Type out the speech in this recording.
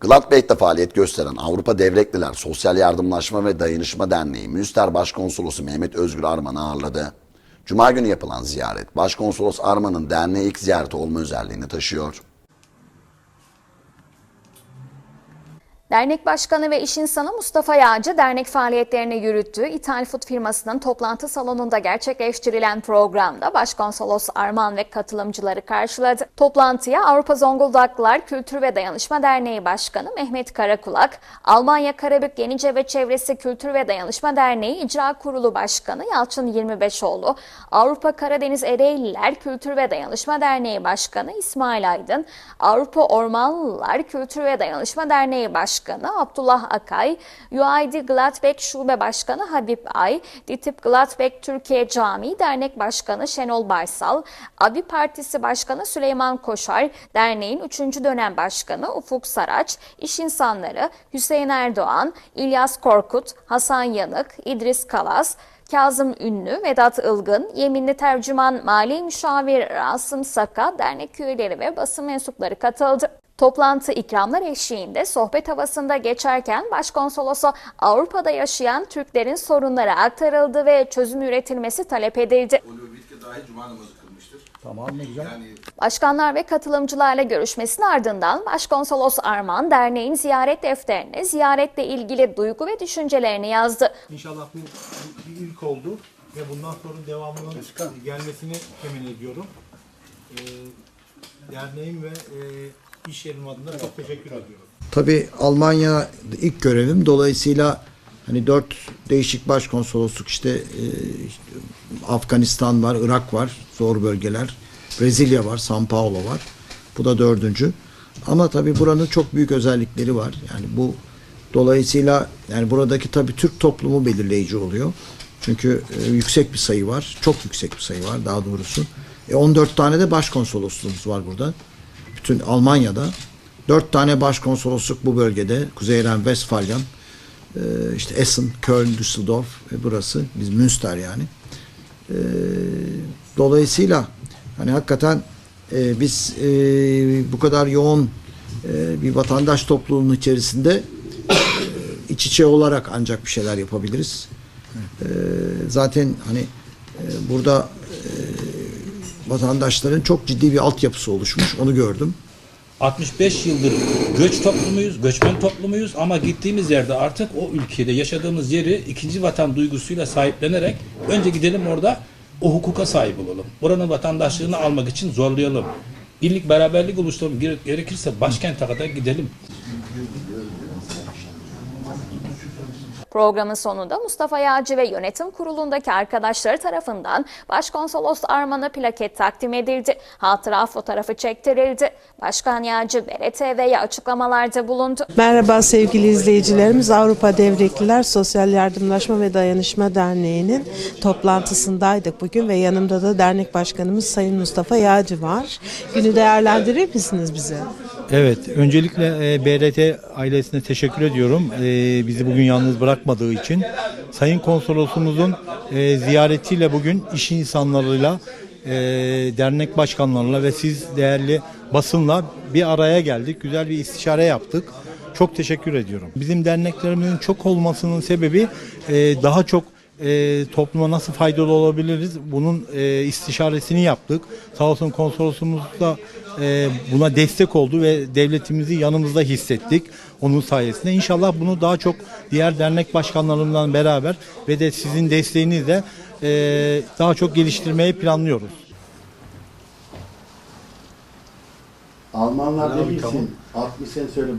Gladbeck'te faaliyet gösteren Avrupa Devletliler Sosyal Yardımlaşma ve Dayanışma Derneği Münster Başkonsolosu Mehmet Özgür Arman'ı ağırladı. Cuma günü yapılan ziyaret, Başkonsolos Arman'ın derneğe ilk ziyareti olma özelliğini taşıyor. Dernek Başkanı ve iş insanı Mustafa Yağcı dernek faaliyetlerini yürüttüğü İthal Food firmasının toplantı salonunda gerçekleştirilen programda Başkonsolos Arman ve katılımcıları karşıladı. Toplantıya Avrupa Zonguldaklılar Kültür ve Dayanışma Derneği Başkanı Mehmet Karakulak, Almanya Karabük Yenice ve Çevresi Kültür ve Dayanışma Derneği İcra Kurulu Başkanı Yalçın 25oğlu, Avrupa Karadeniz Ereğliler Kültür ve Dayanışma Derneği Başkanı İsmail Aydın, Avrupa Ormanlılar Kültür ve Dayanışma Derneği Başkanı Abdullah Akay, UID Gladbeck Şube Başkanı Habib Ay, DİTİB Gladbeck Türkiye Camii Dernek Başkanı Şenol Baysal, Abi Partisi Başkanı Süleyman Koşar, derneğin 3. dönem başkanı Ufuk Saraç, iş insanları Hüseyin Erdoğan, İlyas Korkut, Hasan Yanık, İdris Kalas, Kazım Ünlü, Vedat Ilgın, yeminli tercüman Mali Müşavir Rasım Saka, dernek üyeleri ve basın mensupları katıldı. Toplantı ikramlar eşliğinde sohbet havasında geçerken Başkonsolosa Avrupa'da yaşayan Türklerin sorunları aktarıldı ve çözüm üretilmesi talep edildi. Ulu bitki dahi cuma namazı kılmıştır. Tamam ne güzel. Yani Başkanlar ve katılımcılarla görüşmesinin ardından Başkonsolos Arman derneğin ziyaret defterine ziyaretle ilgili duygu ve düşüncelerini yazdı. İnşallah bu bir ilk oldu ve bundan sonra devamının gelmesini temin ediyorum. Ee, derneğim ve e, iş yerim adına çok teşekkür ediyorum. Tabii Almanya ilk görevim. Dolayısıyla hani dört değişik başkonsolosluk işte, e, işte Afganistan var, Irak var, zor bölgeler. Brezilya var, São Paulo var. Bu da dördüncü. Ama tabii buranın çok büyük özellikleri var. Yani bu dolayısıyla yani buradaki tabii Türk toplumu belirleyici oluyor. Çünkü e, yüksek bir sayı var. Çok yüksek bir sayı var daha doğrusu. E, 14 tane de başkonsolosluğumuz var burada. Bütün Almanya'da. Dört tane başkonsolosluk bu bölgede. Kuzey Ren, Westfalyan, e, işte Essen, Köln, Düsseldorf ve burası. Biz Münster yani. E, dolayısıyla hani hakikaten e, biz e, bu kadar yoğun e, bir vatandaş topluluğunun içerisinde e, iç içe olarak ancak bir şeyler yapabiliriz. E, zaten hani e, burada vatandaşların çok ciddi bir altyapısı oluşmuş. Onu gördüm. 65 yıldır göç toplumuyuz, göçmen toplumuyuz ama gittiğimiz yerde artık o ülkede yaşadığımız yeri ikinci vatan duygusuyla sahiplenerek önce gidelim orada o hukuka sahip olalım. Buranın vatandaşlığını almak için zorlayalım. Birlik beraberlik oluşturalım. Gere- Gerekirse başkente kadar gidelim. Programın sonunda Mustafa Yağcı ve yönetim kurulundaki arkadaşları tarafından Başkonsolos Arman'a plaket takdim edildi. Hatıra fotoğrafı çektirildi. Başkan Yağcı BRTV'ye açıklamalarda bulundu. Merhaba sevgili izleyicilerimiz. Avrupa Devletliler Sosyal Yardımlaşma ve Dayanışma Derneği'nin toplantısındaydık bugün ve yanımda da dernek başkanımız Sayın Mustafa Yağcı var. Günü değerlendirir misiniz bize? Evet, öncelikle e, BRT ailesine teşekkür ediyorum. E, bizi bugün yalnız bırakmadığı için. Sayın Konsolosumuzun e, ziyaretiyle bugün iş insanlarıyla, e, dernek başkanlarıyla ve siz değerli basınla bir araya geldik. Güzel bir istişare yaptık. Çok teşekkür ediyorum. Bizim derneklerimizin çok olmasının sebebi e, daha çok e, topluma nasıl faydalı olabiliriz bunun e, istişaresini yaptık. Sağ olsun konsolosumuz da e, buna destek oldu ve devletimizi yanımızda hissettik onun sayesinde. İnşallah bunu daha çok diğer dernek başkanlarımla beraber ve de sizin desteğinizle e, daha çok geliştirmeyi planlıyoruz. Almanlar demişsin, 60 sene söyle böyle